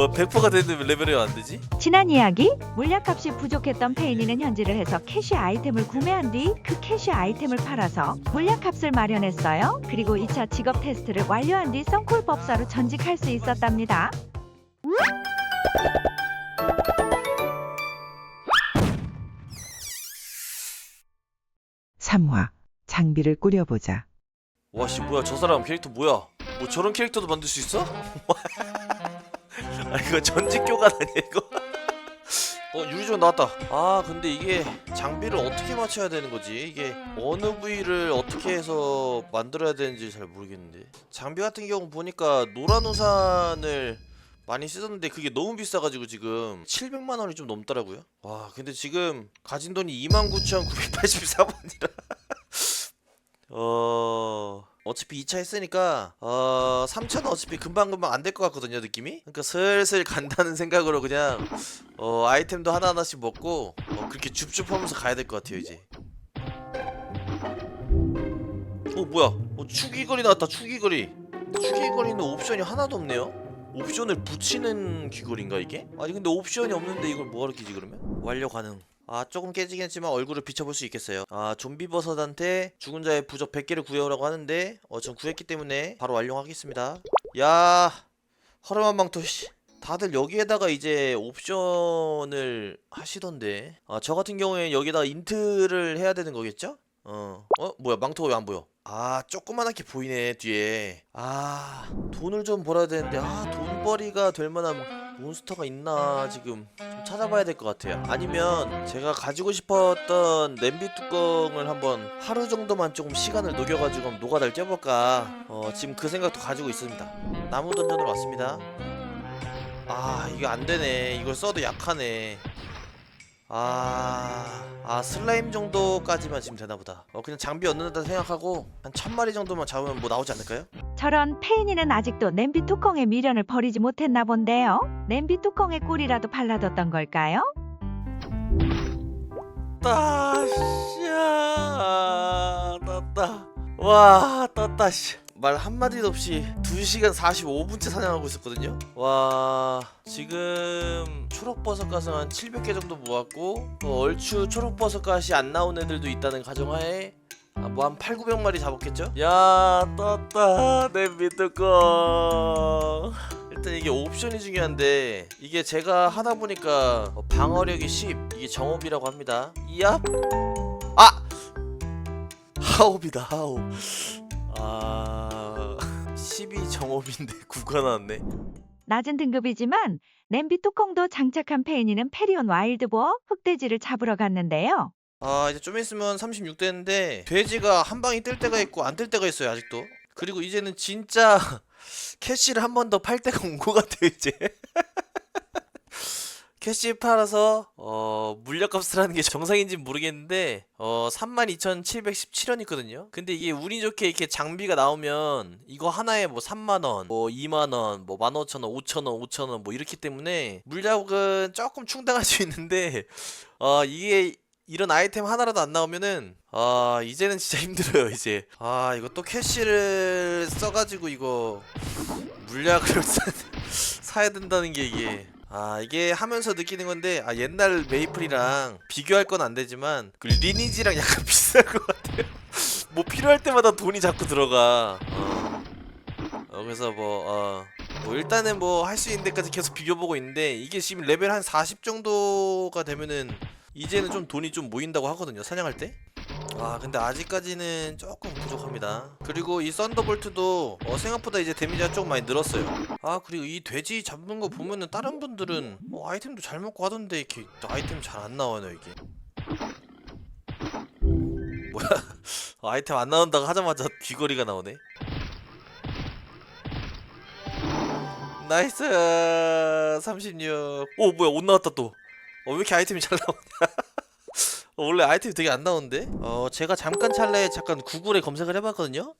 뭐 100%가 되는 레벨이 안 되지? 지난 이야기 물약값이 부족했던 페이니는 현질을 해서 캐시 아이템을 구매한 뒤 그 캐시 아이템을 팔아서 물약값을 마련했어요. 그리고 2차 직업 테스트를 완료한 뒤 썬콜 법사로 전직할 수 있었답니다. 삼화 장비를 꾸려보자. 와씨 뭐야 저 사람 캐릭터 뭐야? 뭐 저런 캐릭터도 만들 수 있어? 아 이거 전직 교관 아니야 이거? 어 유리존 나왔다. 아 근데 이게 장비를 어떻게 맞춰야 되는 거지? 이게 어느 부위를 어떻게 해서 만들어야 되는지 잘 모르겠는데. 장비 같은 경우 보니까 노란 우산을 많이 쓰던데 그게 너무 비싸가지고 지금 700만 원이 좀 넘더라고요. 와 근데 지금 가진 돈이 29,984원이라. 어 어차피 2차 했으니까 어 3차는 어차피 금방금방 안 될 것 같거든요 느낌이? 그러니까 슬슬 간다는 생각으로 그냥 어 아이템도 하나하나씩 먹고 어, 그렇게 줍줍하면서 가야 될 것 같아요 이제. 어 뭐야? 어, 축이거리 나왔다 축이거리. 축이거리는 옵션이 하나도 없네요? 옵션을 붙이는 귀걸이인가 이게? 아니 근데 옵션이 없는데 이걸 뭐하러 끼지 그러면? 완료 가능 아 조금 깨지긴 했지만 얼굴을 비춰볼 수 있겠어요. 아 좀비 버섯한테 죽은 자의 부적 100개를 구해오라고 하는데 어 전 구했기 때문에 바로 완료하겠습니다. 야 허름한 망토 씨. 다들 여기에다가 이제 옵션을 하시던데. 아 저 같은 경우에 여기다가 인트를 해야 되는 거겠죠? 어, 어 뭐야 망토가 왜안 보여? 아 조그만하게 보이네 뒤에. 아 돈을 좀 벌어야 되는데 아 돈벌이가 될 만한 몬스터가 있나 지금 좀 찾아봐야 될 것 같아요. 아니면 제가 가지고 싶었던 냄비 뚜껑을 한번 하루 정도만 조금 시간을 녹여가지고 노가다를 쪄볼까? 어 지금 그 생각도 가지고 있습니다. 나무 던전으로 왔습니다. 아 이거 안되네. 이걸 써도 약하네 아, 아 슬라임 정도까지만 지금 되나보다 어 그냥 장비 얻는다 생각하고 한 천마리 정도만 잡으면 뭐 나오지 않을까요? 저런 페이니는 아직도 냄비 뚜껑의 미련을 버리지 못했나 본데요. 냄비 뚜껑에 꿀이라도 발라뒀던 걸까요? 따샤 떴다 와 떴다 씨 말 한마디도 없이 2시간 45분째 사냥하고 있었거든요. 와 지금 초록버섯 가서 한 700개 정도 모았고 어, 얼추 초록버섯 갓이 안 나온 애들도 있다는 가정하에 아, 뭐한 8, 900마리 잡았겠죠? 야 떴다. 냄비 뚜껑 일단 이게 옵션이 중요한데 이게 제가 하다 보니까 어, 방어력이 10 이게 정업이라고 합니다. 이압 아! 하옵이다 하옵. 아 12 정업인데 9가 나왔네. 낮은 등급이지만 냄비 뚜껑도 장착한 페이니는 페리온 와일드보어 흑돼지를 잡으러 갔는데요. 아 이제 좀 있으면 36대인데 돼지가 한 방이 뜰 때가 있고 안 뜰 때가 있어요 아직도. 그리고 이제는 진짜 캐시를 한 번 더 팔 때가 온것 같아요 이제 캐시 팔아서 어 물약값을 하는 게 정상인지 는 모르겠는데 어 32,717원 있거든요. 근데 이게 운이 좋게 이렇게 장비가 나오면 이거 하나에 뭐 3만 원 뭐 2만 원 뭐 15,000원 5,000원 5,000원 뭐 이렇기 때문에 물약은 조금 충당할 수 있는데 어 이게 이런 아이템 하나라도 안 나오면은 아 이제는 진짜 힘들어요 이제. 아 이거 또 캐시를 써가지고 이거 물약을 사, 사야 된다는 게 이게 아 이게 하면서 느끼는 건데 아 옛날 메이플이랑 비교할 건 안 되지만 그 리니지랑 약간 비슷할 것 같아요 뭐 필요할 때마다 돈이 자꾸 들어가 어, 어 그래서 뭐 어. 뭐 일단은 뭐 할 수 있는 데까지 계속 비교보고 있는데 이게 지금 레벨 한 40 정도가 되면은 이제는 좀 돈이 좀 모인다고 하거든요 사냥할 때. 아 근데 아직까지는 조금 부족합니다. 그리고 이 썬더볼트도 어, 생각보다 이제 데미지가 조금 많이 늘었어요. 아 그리고 이 돼지 잡는 거 보면은 다른 분들은 어, 아이템도 잘 먹고 하던데 이렇게 아이템 잘 안 나와요 이게. 뭐야 어, 아이템 안 나온다고 하자마자 귀걸이가 나오네. 나이스 36. 오 뭐야 옷 나왔다 또. 어, 왜 이렇게 아이템이 잘 나오냐? 어, 원래 아이템이 되게 안 나오는데? 어, 제가 잠깐 찰나에 잠깐 구글에 검색을 해봤거든요?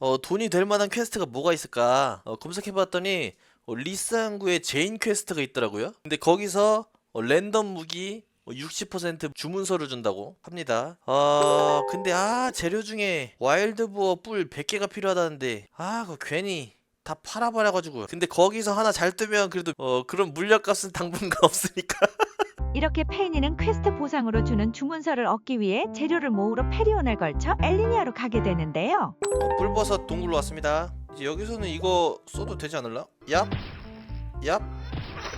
어, 돈이 될 만한 퀘스트가 뭐가 있을까? 어, 검색해봤더니, 어, 리스항구에 제인 퀘스트가 있더라고요? 근데 거기서, 어, 랜덤 무기, 어, 60% 주문서를 준다고 합니다. 어, 근데, 아, 재료 중에 와일드 부어 뿔 100개가 필요하다는데, 아, 그거 괜히, 다 팔아버려가지고 근데 거기서 하나 잘 뜨면 그래도 어 그런 물약값은 당분간 없으니까 이렇게 페이니는 퀘스트 보상으로 주는 주문서를 얻기 위해 재료를 모으러 페리온을 걸쳐 엘리니아로 가게 되는데요. 어, 뿔버섯 동굴로 왔습니다 이제 여기서는 이거 써도 되지 않을라? 얍? 얍?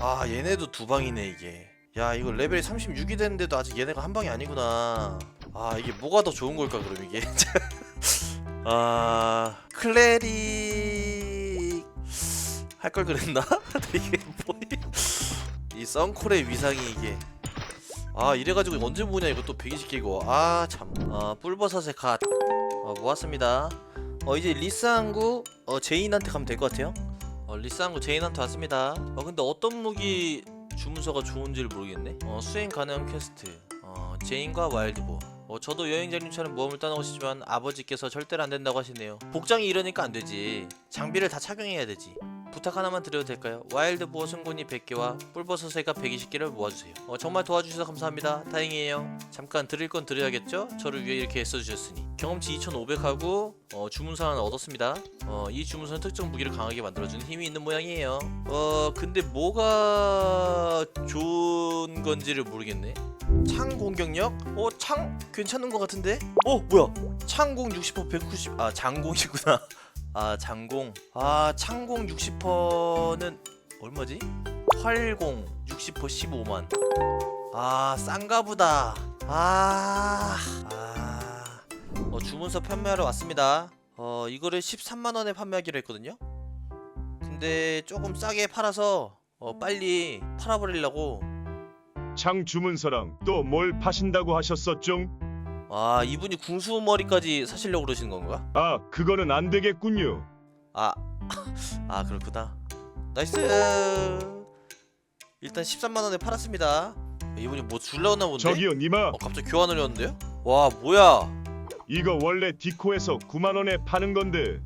아 얘네도 두 방이네 이게 야 이거 레벨이 36이 됐는데도 아직 얘네가 한 방이 아니구나 아 이게 뭐가 더 좋은 걸까 그럼 이게 아 클레릭 할 걸 그랬나? 이게 뭐 이이 썬콜의 위상이 이게. 아 이래가지고 언제 모으냐 또 120개고. 아참. 아 뿔버섯의 갓. 어, 모았습니다. 어 이제 리스항구 어 제인한테 가면 될 것 같아요. 어 리스항구 제인한테 왔습니다. 어 근데 어떤 무기 주문서가 좋은지를 모르겠네. 어 수행 가능 퀘스트. 어 제인과 와일드보. 어 저도 여행자님처럼 모험을 떠나오시지만 아버지께서 절대로 안 된다고 하시네요. 복장이 이러니까 안 되지. 장비를 다 착용해야 되지 부탁 하나만 드려도 될까요? 와일드 보어 승군이 100개와 뿔버섯새가 120개를 모아주세요. 어, 정말 도와주셔서 감사합니다. 다행이에요. 잠깐 드릴 건 드려야겠죠? 저를 위해 이렇게 애써주셨으니. 경험치 2,500하고 어, 하나 얻었습니다. 어, 이 주문서는 특정 무기를 강하게 만들어주는 힘이 있는 모양이에요. 어 근데 뭐가 좋은 건지를 모르겠네. 창 공격력? 어, 창 괜찮은 것 같은데? 어, 뭐야? 창공 60% 190. 아, 장공이구나. 아 장공 아 창공 60%는 얼마지? 활공 60% 15만 아 싼가보다 아, 아. 어, 주문서 판매하러 왔습니다 어 이거를 13만원에 판매하기로 했거든요 근데 조금 싸게 팔아서 어, 빨리 팔아버리려고 창 주문서랑 또 뭘 파신다고 하셨었죠? 아 이분이 궁수 머리까지 사시려고 그러시는 건가? 아, 그거는 안 되겠군요. 아, 아 그렇구나. 나이스. 일단 13만 원에 팔았습니다. 이분이 뭐 줄려나 본데? 저기요, 님아. 어 갑자기 교환을 했는데요? 와 뭐야? 이거 원래 디코에서 9만 원에 파는 건데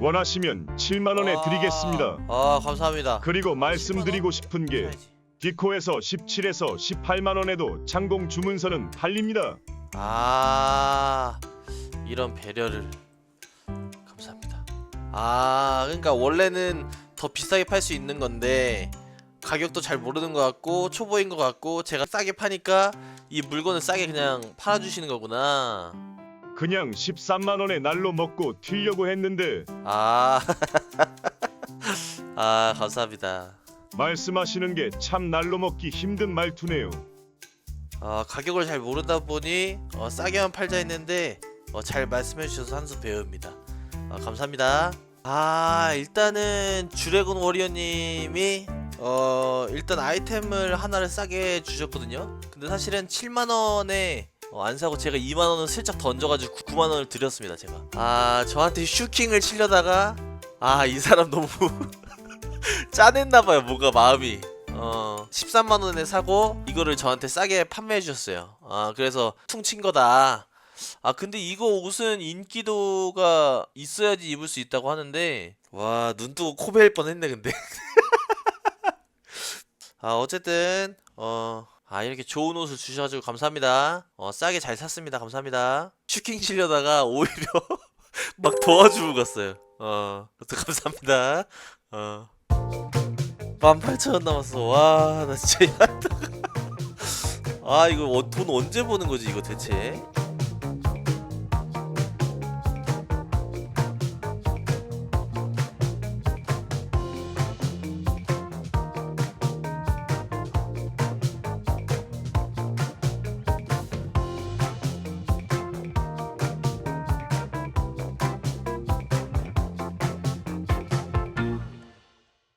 원하시면 7만 원에 아, 드리겠습니다. 아 감사합니다. 그리고 말씀드리고 싶은 게 사야지. 디코에서 17에서 18만 원에도 창공 주문서는 팔립니다. 아 이런 배려를 감사합니다. 아 그러니까 원래는 더 비싸게 팔 수 있는 건데 가격도 잘 모르는 것 같고 초보인 것 같고 제가 싸게 파니까 이 물건을 싸게 그냥 팔아주시는 거구나. 그냥 13만 원에 날로 먹고 튀려고 했는데 아, 아 감사합니다. 말씀하시는 게 참 날로 먹기 힘든 말투네요. 아 가격을 잘 모르다 보니 어, 싸게만 팔자 했는데 어, 잘 말씀해 주셔서 한 수 배웁니다. 아, 감사합니다. 아 일단은 주레곤 워리어님이 어 일단 아이템을 하나를 싸게 주셨거든요. 근데 사실은 7만 원에 어, 안 사고 제가 2만 원을 슬쩍 던져가지고 9만 원을 드렸습니다 제가. 아 저한테 슈킹을 치려다가 아 이 사람 너무 짜냈나봐요 뭔가 마음이. 어 13만 원에 사고 이거를 저한테 싸게 판매해 주셨어요. 아 그래서 퉁친 거다. 아 근데 이거 옷은 인기도가 있어야지 입을 수 있다고 하는데 와 눈 뜨고 코 베일 뻔했네 근데. 아 어쨌든 어. 아 이렇게 좋은 옷을 주셔가지고 감사합니다. 어 싸게 잘 샀습니다. 감사합니다. 슈킹 치려다가 오히려 막 도와주고 갔어요. 어 감사합니다. 어 18,000원 남았어. 와, 나 진짜 야. 아, 이거 어- 돈 언제 버는 거지, 이거 대체?